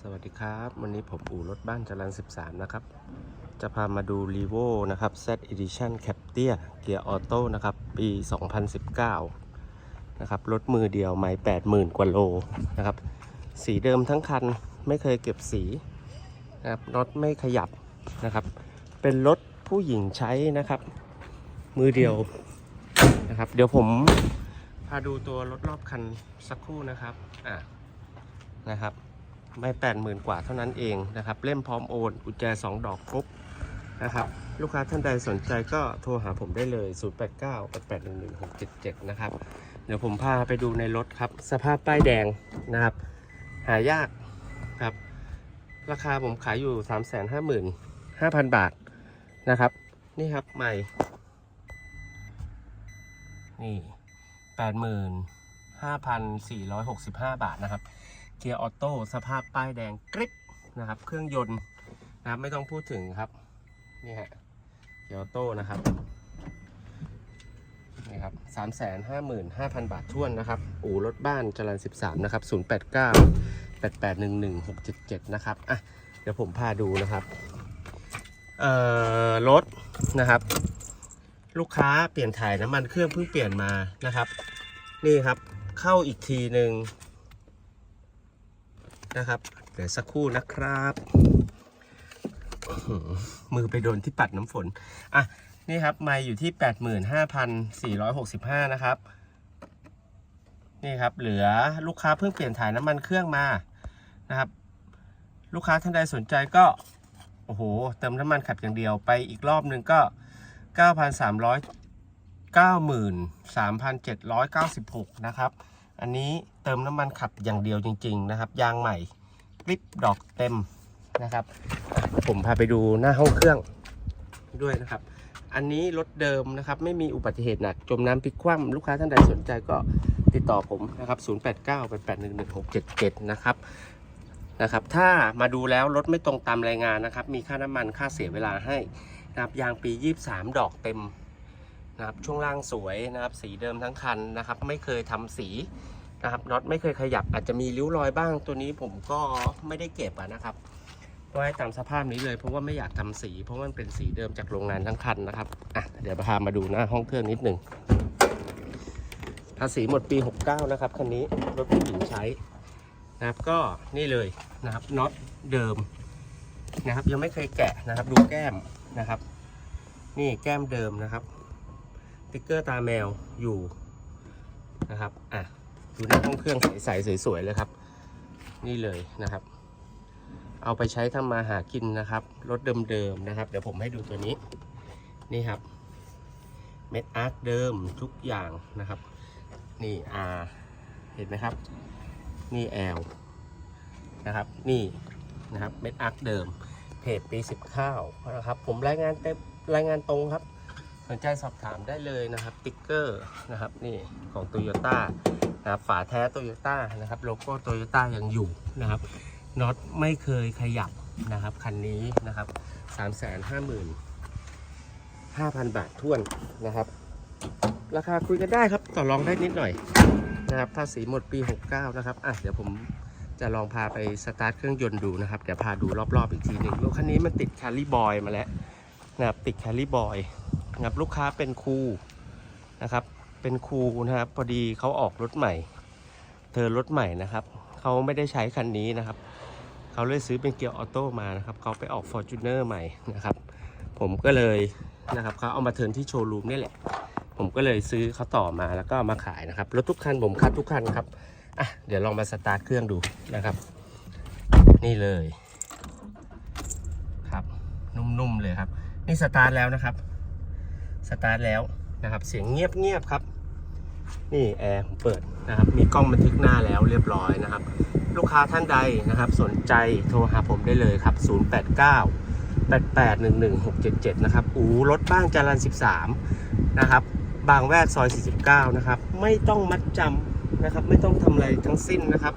สวัสดีครับ วันนี้ผมอู่รถบ้านจรัน 13 นะครับ จะพามาดู r e v o นะครับ Z Edition Cap เตี้ยเกียร์ออโต้นะครับ ปี 2019 นะครับ รถมือเดียวไม่80,000 กว่าโลนะครับ สีเดิมทั้งคันไม่เคยเก็บสีนะครับน็อตไม่ขยับนะครับ เป็นรถผู้หญิงใช้นะครับ มือเดียวนะครับ เดี๋ยวผมพาดูตัวรถรอบคันสักครู่นะครับอะนะครับ ไม่แปดหมื่นกว่าเท่านั้นเองนะครับ เล่มพร้อมโอนกุญแจ 2 ดอกครบนะครับ ลูกค้าท่านใดสนใจก็โทรหาผมได้เลย 0 8 9 8 8 1 1 6 7 7 นะครับ เดี๋ยวผมพาไปดูในรถครับ สภาพป้ายแดงนะครับ หายากครับ ราคาผมขายอยู่ 3 5 5 0 0 0 บาทนะครับ นี่ครับใหม่ นี่ 85,465 บาทนะครับ กียร์ออโต้สภาพป้ายแดงกริปนะครับ เครื่องยนต์นะครับไม่ต้องพูดถึงครับนี่ฮะเกียร์ออโต้นะครับนี่ครับสามแสนห้าหมื่นห้าพันบาทท่วนนะครับ อู่รถบ้านจรันสิบสามนะครับศูนย์แปดเก้าแปดแปดหนึ่งหนึ่งหกเจ็ดเจ็ดนะครับอะเดี๋ยวผมพาดูนะครับเอ่อรถนะครับ ลูกค้าเปลี่ยนถ่ายน้ำมันเครื่องเพิ่งเปลี่ยนมานะครับ นี่ครับเข้าอีกทีหนึ่ง นะครับ เดี๋ยวสักครู่นะครับ มือไปโดนที่ปัดน้ำฝน อะ นี่ครับไมาอยู่ที่ 85,465 นะครับ นี่ครับ เหลือลูกค้าเพิ่งเปลี่ยนถ่ายน้ำมันเครื่องมา นะครับ ลูกค้าท่านใดสนใจก็ โอ้โห เติมน้ำมันขับอย่างเดียวไปอีกรอบนึงก็ 9,300 93,796 นะครับ อันนี้ เติมน้ำมันขับอย่างเดียวจริง ๆ นะครับ ยางใหม่กริปดอกเต็มนะครับ ผมพาไปดูหน้าห้องเครื่องด้วยนะครับ อันนี้รถเดิมนะครับ ไม่มีอุบัติเหตุหนักจมน้ำพลิกคว่ำลูกค้าท่านใดสนใจก็ติดต่อผมนะครับ 0898811677 นะครับนะครับ ถ้ามาดูแล้วรถไม่ตรงตามรายงานนะครับ มีค่าน้ำมันค่าเสียเวลาให้นะครับยางปี 23 ดอกเต็มนะครับช่วงล่างสวยนะครับ สีเดิมทั้งคันนะครับ ไม่เคยทำสี นะครับน็อตไม่เคยขยับอาจจะมีริ้วรอยบ้างตัวนี้ผมก็ไม่ได้เก็บะนะครับก็ให้ตามสภาพนี้เลยเพราะว่าไม่อยากทำสี เพราะมันเป็นสีเดิมจากโรงงานทั้งคันนะครับอะเดี๋ยวพามาดูหน้าห้องเครื่องนิดหนึ่งภาษีหมดปี 69 นะครับคันนี้รถผู้หญิงใช้นะครับก็นี่เลยนะครับน็อตเดิมนะครับ ยังไม่เคยแกะนะครับ ดูแก้มนะครับ นี่แก้มเดิมนะครับติ๊กเกอร์ตาแมวอยู่นะครับอะ ดูหน้าห้องเครื่องใสๆสวยๆเลยครับ นี่เลยนะครับ เอาไปใช้ทำมาหากินนะครับรถเดิมๆนะครับ เดี๋ยวผมให้ดูตัวนี้นี่ครับเม็ดอาร์คเดิมทุกอย่างนะครับ นี่ R เห็นไหมครับ นี่ L นะครับนี่นะครับเม็ดอาร์คเดิมเพจปี19นะครับ ผมรายงานเต็มรายงานตรงครับ สนใจสอบถามได้เลยนะครับติ๊กเกอร์นะครับนี่ของ t o y ยต้านะครับฝาแท้โตโยต้านะครับโลโก้โตโยต้ายังอยู่นะครับน็อตไม่เคยขยับนะครับคันนี้นะครับ3 5 5 0 0 0 บาทท้วนนะครับ ราคาคุยกันได้ครับต่อรองได้นิดหน่อยนะครับภาษีหมดปี 69 นะครับอะเดี๋ยวผมจะลองพาไปสตาร์ทเครื่องยนต์ดูนะครับเดี๋ยวพาดูรอบๆอีกทีหนึ่งรถคันนี้มันติดแคลรี่บอยมาแล้วนะครับติดแคลรี่บอย นะครับลูกค้าเป็นครูนะครับ เป็นครูนะครับพอดีเขาออกรถใหม่ เธอรถใหม่นะครับเขาไม่ได้ใช้คันนี้นะครับเขาเลยซื้อเป็นเกียร์ออโต้มานะครับเขาไปออก f o r t u n e r ใหม่นะครับ ผมก็เลยนะครับเขาเอามาเทิร์นที่โชว์รูมนี่แหละ ผมก็เลยซื้อเขาต่อมาแล้วก็มาขายนะครับรถทุกคันผมคัดทุกคันครับอะเดี๋ยวลองมาสตาร์ทเครื่องดูนะครับ นี่เลยครับนุ่มๆเลยครับ นี่สตาร์ทแล้วนะครับ สตาร์ทแล้วนะครับ เสียงเงียบๆครับ นี่แอร์ผมเปิดนะครับ มีกล้องบันทึกหน้าแล้วเรียบร้อยนะครับ ลูกค้าท่านใดนะครับ สนใจโทรหาผมได้เลยครับ 089 8811 677 นะครับ อูรถบ้านจรัน 13 นะครับ บางแวกซอย 49 นะครับ ไม่ต้องมัดจำนะครับ ไม่ต้องทำอะไรทั้งสิ้นนะครับ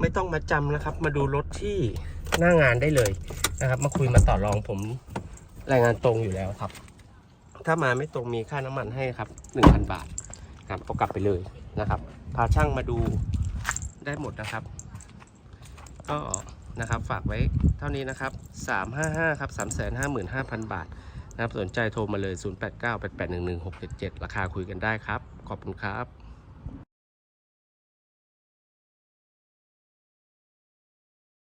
ไม่ต้องมัดจำนะครับ มาดูรถที่หน้างานได้เลยนะครับ มาคุยมาต่อรองผมรายงานตรงอยู่แล้วครับ ถ้ามาไม่ตรงมีค่าน้ำมันให้ครับ 1,000 บาทครับเอากลับไปเลยนะครับ พาช่างมาดูได้หมดนะครับ ก็นะครับฝากไว้เท่านี้นะครับ 355 ครับ 355,000 บาทนะครับสนใจโทรมาเลย 0898811677 ราคาคุยกันได้ครับ ขอบคุณครับ